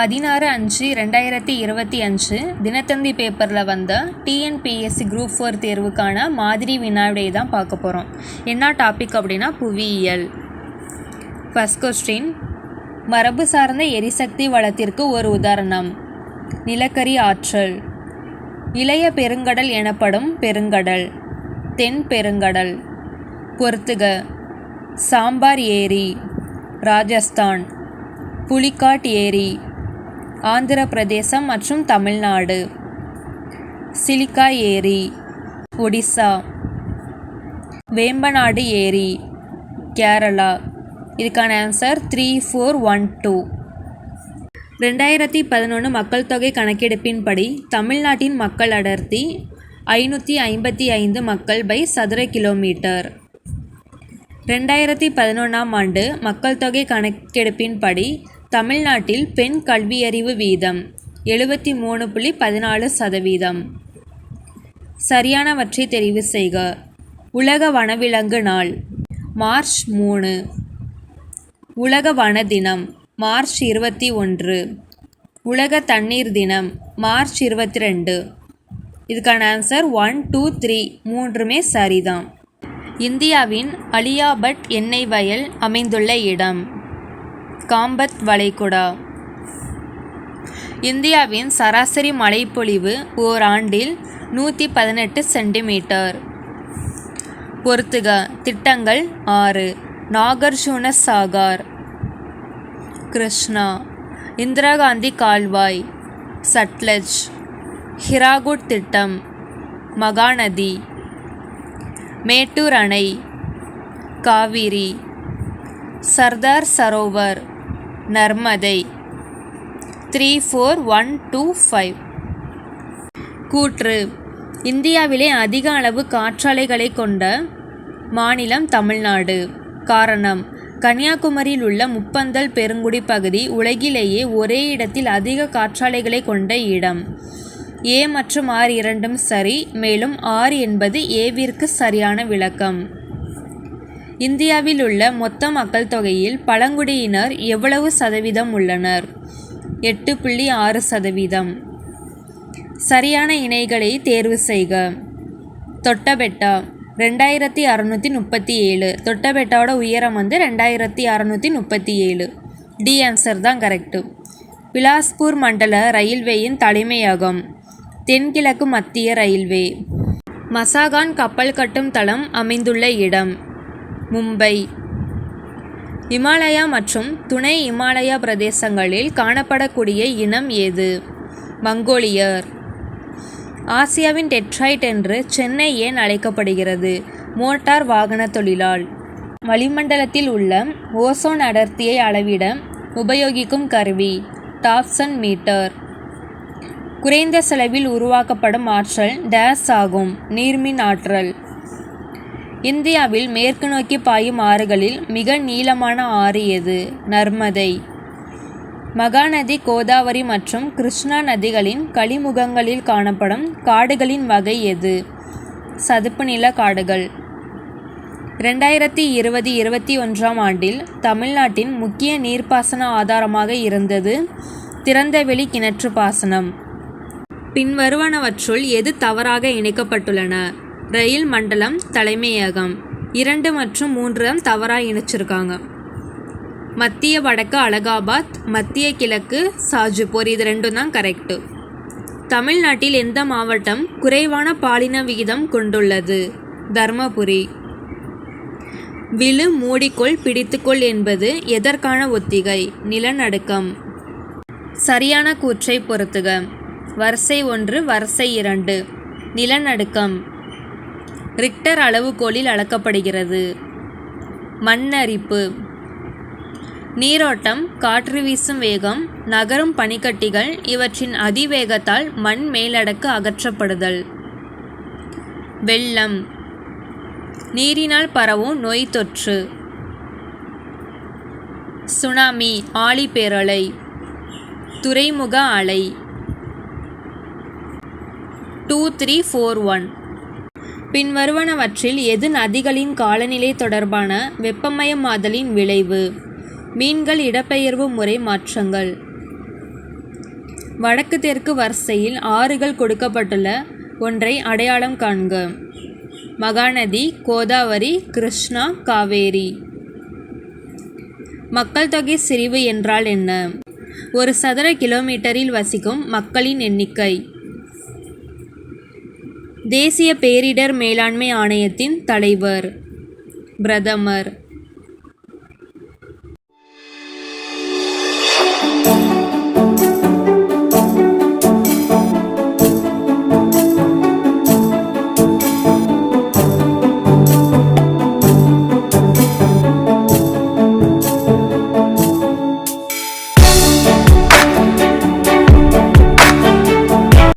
பதினாறு அஞ்சு ரெண்டாயிரத்தி இருபத்தி அஞ்சு தினத்தந்தி பேப்பரில் வந்த டிஎன்பிஎஸ்சி குரூப் ஃபோர் தேர்வுக்கான மாதிரி வினாவிடையை தான் பார்க்க போகிறோம் என்ன டாபிக் அப்படின்னா புவியியல். ஃபஸ்ட் கொஸ்டின் மரபு சார்ந்த எரிசக்தி வளத்திற்கு ஒரு உதாரணம். நிலக்கரி ஆற்றல். இளைய பெருங்கடல் எனப்படும் பெருங்கடல். தென் பெருங்கடல். பொறுத்துக சாம்பார் ஏரி ராஜஸ்தான். புலிக்காட் ஏரி. ஆந்திர பிரதேசம் மற்றும் தமிழ்நாடு. சிலிக்கா ஏரி ஒடிசா. வேம்பநாடு ஏரி கேரளா. இதுக்கான answer three four one two ரெண்டாயிரத்தி பதினொன்று மக்கள் தொகை கணக்கெடுப்பின்படி தமிழ்நாட்டின் மக்கள் அடர்த்தி ஐநூற்றி ஐம்பத்தி ஐந்து மக்கள் பை சதுர கிலோமீட்டர். ரெண்டாயிரத்தி பதினொன்றாம் ஆண்டு மக்கள் தொகை கணக்கெடுப்பின்படி தமிழ்நாட்டில் பெண் கல்வியறிவு வீதம் எழுபத்தி மூணு புள்ளி பதினாலு சதவீதம். சரியானவற்றை தெரிவு செய்க. உலக வனவிலங்கு நாள் மார்ச் மூணு. உலக வன தினம் மார்ச் இருபத்தி ஒன்று. உலக தண்ணீர் தினம் மார்ச் இருபத்தி ரெண்டு. இதுக்கான ஆன்சர் ஒன் டூ த்ரீ மூன்றுமே சரிதான். இந்தியாவின் அலியாபட் எண்ணெய் வயல் அமைந்துள்ள இடம். காம்பத் வளைகுடா. இந்தியாவின் சராசரி மழைப்பொழிவு ஓராண்டில் நூற்றி பதினெட்டு சென்டிமீட்டர். பொறுத்துக திட்டங்கள் ஆறு. நாகர்ஜுன சாகர். கிருஷ்ணா. இந்திரா காந்தி கால்வாய். சட்லஜ். ஹிராகுட் திட்டம். மகாநதி. மேட்டூர் அணை. Kaveri. Sardar Sarovar. Narmada. Three four one two five கூற்று. இந்தியாவிலே அதிக அளவு காற்றாலைகளை கொண்ட மாநிலம் தமிழ்நாடு. காரணம் கன்னியாகுமரியில் உள்ள முப்பந்தல் பெருங்குடி பகுதி உலகிலேயே ஒரே இடத்தில் அதிக காற்றாலைகளை கொண்ட இடம். ஏ மற்றும் ஆர் இரண்டும் சரி மேலும் ஆர் என்பது ஏவிற்கு சரியான விளக்கம். இந்தியாவில் உள்ள மொத்த மக்கள் தொகையில் பழங்குடியினர் எவ்வளவு சதவீதம் உள்ளனர்? எட்டு புள்ளி ஆறு சதவீதம். சரியான இணைகளை தேர்வு செய்க. தொட்டபெட்டா ரெண்டாயிரத்தி அறநூற்றி முப்பத்தி ஏழு. தொட்டபெட்டாவோட உயரம் வந்து ரெண்டாயிரத்தி அறநூற்றி முப்பத்தி ஏழு. டி ஆன்சர் தான் கரெக்டு பிலாஸ்பூர் மண்டல ரயில்வேயின் தலைமையகம். தென்கிழக்கு மத்திய ரயில்வே. மசாகான் கப்பல் கட்டும் தளம் அமைந்துள்ள இடம். மும்பை. இமாலயா மற்றும் துணை இமாலயா பிரதேசங்களில் காணப்படக்கூடிய இனம் ஏது மங்கோலியர். ஆசியாவின் டெட்ராய்ட் என்று சென்னை ஏன் அழைக்கப்படுகிறது? மோட்டார் வாகன தொழிலால் வளிமண்டலத்தில் உள்ள ஓசோன் அடர்த்தியை அளவிட உபயோகிக்கும் கருவி டாப்சன் மீட்டர். குறைந்த செலவில் உருவாக்கப்படும் ஆற்றல் டேஸ் ஆகும் நீர்மின் ஆற்றல். இந்தியாவில் மேற்கு நோக்கி பாயும் ஆறுகளில் மிக நீளமான ஆறு எது? நர்மதை. மகாநதி கோதாவரி மற்றும் கிருஷ்ணா நதிகளின் கழிமுகங்களில் காணப்படும் காடுகளின் வகை எது? சதுப்பு நில காடுகள். ரெண்டாயிரத்தி இருபது இருபத்தி ஒன்றாம் ஆண்டில் தமிழ்நாட்டின் முக்கிய நீர்ப்பாசன ஆதாரமாக இருந்தது திறந்தவெளி கிணற்று பாசனம். பின்வருவனவற்றுள் எது தவறாக இணைக்கப்பட்டுள்ளன? ரயில் மண்டலம் தலைமையகம். இரண்டு மற்றும் மூன்று தவறாக இணைச்சிருக்காங்க. மத்திய வடக்கு அலகாபாத் மத்திய கிழக்கு சாஜுபூர் இது ரெண்டும் தான் கரெக்டு தமிழ்நாட்டில் எந்த மாவட்டம் குறைவான பாலின விகிதம் கொண்டுள்ளது? தர்மபுரி. விழு மூடிக்கொள் பிடித்துக்கொள் என்பது எதற்கான ஒத்திகை? நிலநடுக்கம். சரியான கூற்றை பொறுத்துக. வரிசை ஒன்று வரிசை இரண்டு. நிலநடுக்கம். ரிக்டர் அளவுகோலில் அளக்கப்படுகிறது. மண்ணரிப்பு. நீரோட்டம் காற்று வீசும் வேகம் நகரும் பனிக்கட்டிகள் இவற்றின் அதிவேகத்தால் மண் மேலடக்கு அகற்றப்படுதல். வெள்ளம். நீரினால் பரவும் நோய் தொற்று. சுனாமி ஆழிப்பேரலை. துறைமுக அலை. Two three four one. பின்வருவனவற்றில் எது நதிகளின் காலநிலை தொடர்பான வெப்பமயமாதலின் விளைவு? மீன்கள் இடப்பெயர்வு முறை மாற்றங்கள். வடக்கு தெற்கு வரிசையில் ஆறுகள் கொடுக்கப்பட்டுள்ள ஒன்றை அடையாளம் காண்க. மகாநதி கோதாவரி கிருஷ்ணா காவேரி. மக்கள் தொகை சிரிவு என்றால் என்ன? ஒரு சதுர கிலோமீட்டரில் வசிக்கும் மக்களின் எண்ணிக்கை. தேசிய பேரிடர் மேலாண்மை ஆணையத்தின் தலைவர் பிரதமர்